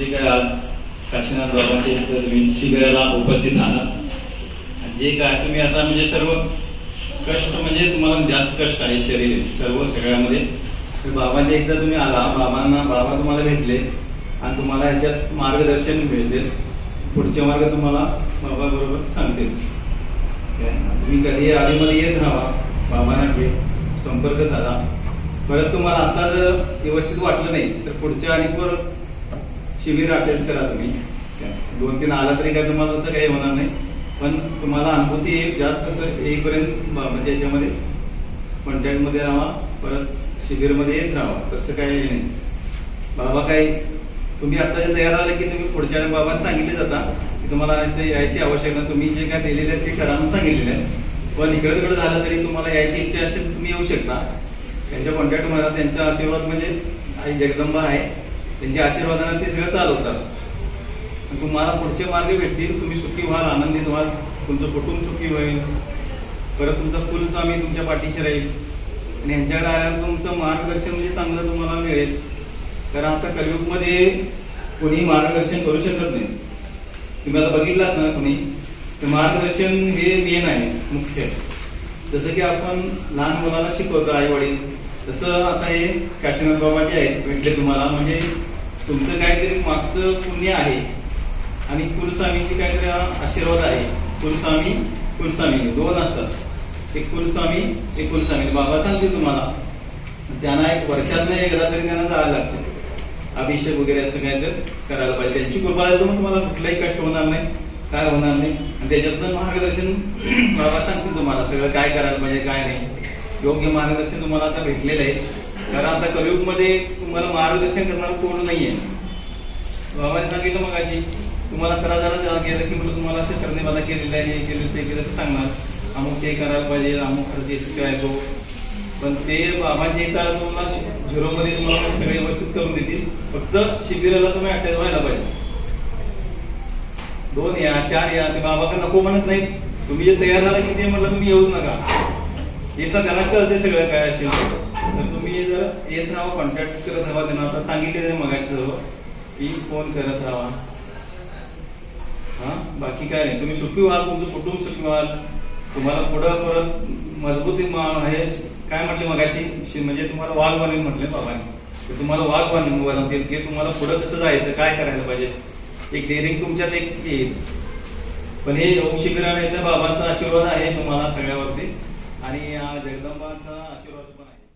जे काय आज काशीनाथ बाबांचे तुम्ही शिबिराला उपस्थित आहात आणि जे काय तुम्ही आता म्हणजे सर्व कष्ट म्हणजे तुम्हाला जास्त कष्ट आहे शरीर सर्व सगळ्यामध्ये. तर बाबांच्या एकदा तुम्ही आला बाबांना बाबा तुम्हाला भेटले आणि तुम्हाला याच्यात मार्गदर्शन मिळते. पुढचे मार्ग तुम्हाला बाबा बरोबर सांगतील तुम्ही कधी आधीमध्ये येत राहा बाबांना भेट संपर्क साधा. परत तुम्हाला आता जर व्यवस्थित वाटलं नाही तर पुढच्या आणि परत शिबिर अटेंड करा तुम्ही. दोन तीन आला तरी काय तुम्हाला असं काही होणार नाही. पण तुम्हाला अनुभूती एक जास्त असं येईपर्यंत म्हणजे याच्यामध्ये कॉन्टॅक्टमध्ये राहा परत शिबिरमध्ये येत राहा. तसं काय नाही. बाबा काय तुम्ही आता जे तयार आले की तुम्ही पुढच्या बाबा सांगितले जाता की तुम्हाला इथे यायची आवश्यकता तुम्ही जे काय दिलेले आहे ते करा म्हणून सांगितलेले आहे. पण इकडे तिकडे झालं तरी तुम्हाला यायची इच्छा असेल तुम्ही येऊ शकता. त्यांच्या कॉन्टॅक्ट मला त्यांचा आशीर्वाद म्हणजे आई जगदंबा आहे. त्यांच्या आशीर्वादानं ते सगळं चालवतात. तुम्हाला पुढचे मार्ग भेटतील. तुम्ही सुखी व्हाल आनंदित व्हाल. तुमचं कुटुंब सुखी होईल. परत तुमचा कुलस्वामी तुमच्या पाठीशी राहील. आणि यांच्याकडे आल्यावर तुमचं मार्गदर्शन म्हणजे चांगलं तुम्हाला मिळेल. कारण आता कलियुगमध्ये कोणी मार्गदर्शन करू शकत नाही. तुम्ही आता बघितलाच ना कोणी? तर मार्गदर्शन हे मेन आहे मुख्य. जसं की आपण लहान मुलाला शिकवतो आई वडील तसं आता हे काशीनाथ बाबा जे आहेत भेटले तुम्हाला. म्हणजे तुमचं काहीतरी मागचं पुण्य आहे. आणि कुलस्वामीची काहीतरी आशीर्वाद आहे. कुलस्वामी कुलस्वामी दोन असतात. एक कुलस्वामी एक कुलस्वामी. बाबा सांगतील तुम्हाला. त्यांना एक वर्षात एकदा तरी त्यांना जायला लागते. अभिषेक वगैरे असं काय तर करायला पाहिजे. त्यांची कृपा देऊन मग तुम्हाला कुठलाही कष्ट होणार नाही. काय होणार नाही. आणि त्याच्यातनं मार्गदर्शन बाबा सांगतील तुम्हाला. सगळं काय करायला पाहिजे काय नाही. योग्य मार्गदर्शन तुम्हाला आता भेटलेलं आहे. कारण आता कलियुगमध्ये तुम्हाला मार्गदर्शन करणार कोण नाहीये. बाबाने सांगितलं मग अशी तुम्हाला त्रास झाला गेलं की म्हणलं तुम्हाला असं करणे मला केलेलं आहे हे केलं ते केलं तर सांगणार. अमुक ते करायला पाहिजे अमुक खर्च करायचो पण ते बाबांच्या इथं तुम्हाला झिरो मध्ये तुम्हाला सगळे व्यवस्थित करून देतील. फक्त शिबिराला तुम्ही अटॅच व्हायला पाहिजे. दोन या चार या ते बाबा नको म्हणत नाहीत. तुम्ही जे तयार झाला की ते म्हटलं तुम्ही येऊच नका. हे सर त्यांना कळते सगळं काय असेल तर तुम्ही जर येत राहा कॉन्टॅक्ट करत राहा त्यांना. आता सांगितले मगाशी सर्व की फोन करत राहा. हा? बाकी काय नाही. तुम्ही सुखी व्हाल तुमचं कुटुंब सुखी व्हाल. तुम्हाला पुढं परत मजबूती हे काय म्हटले मगाशी? म्हणजे तुम्हाला वाघ बनेल म्हटले बाबांनी. तुम्हाला वाघ बन बनवतील की तुम्हाला पुढं कसं जायचं काय करायला पाहिजे? एक डेअरिंग तुमच्यात एक येईल. पण हे योग शिबिराने बाबांचा आशीर्वाद आहे तुम्हाला सगळ्यावरती. आणि जगदंबाचा आशीर्वाद पण आहे.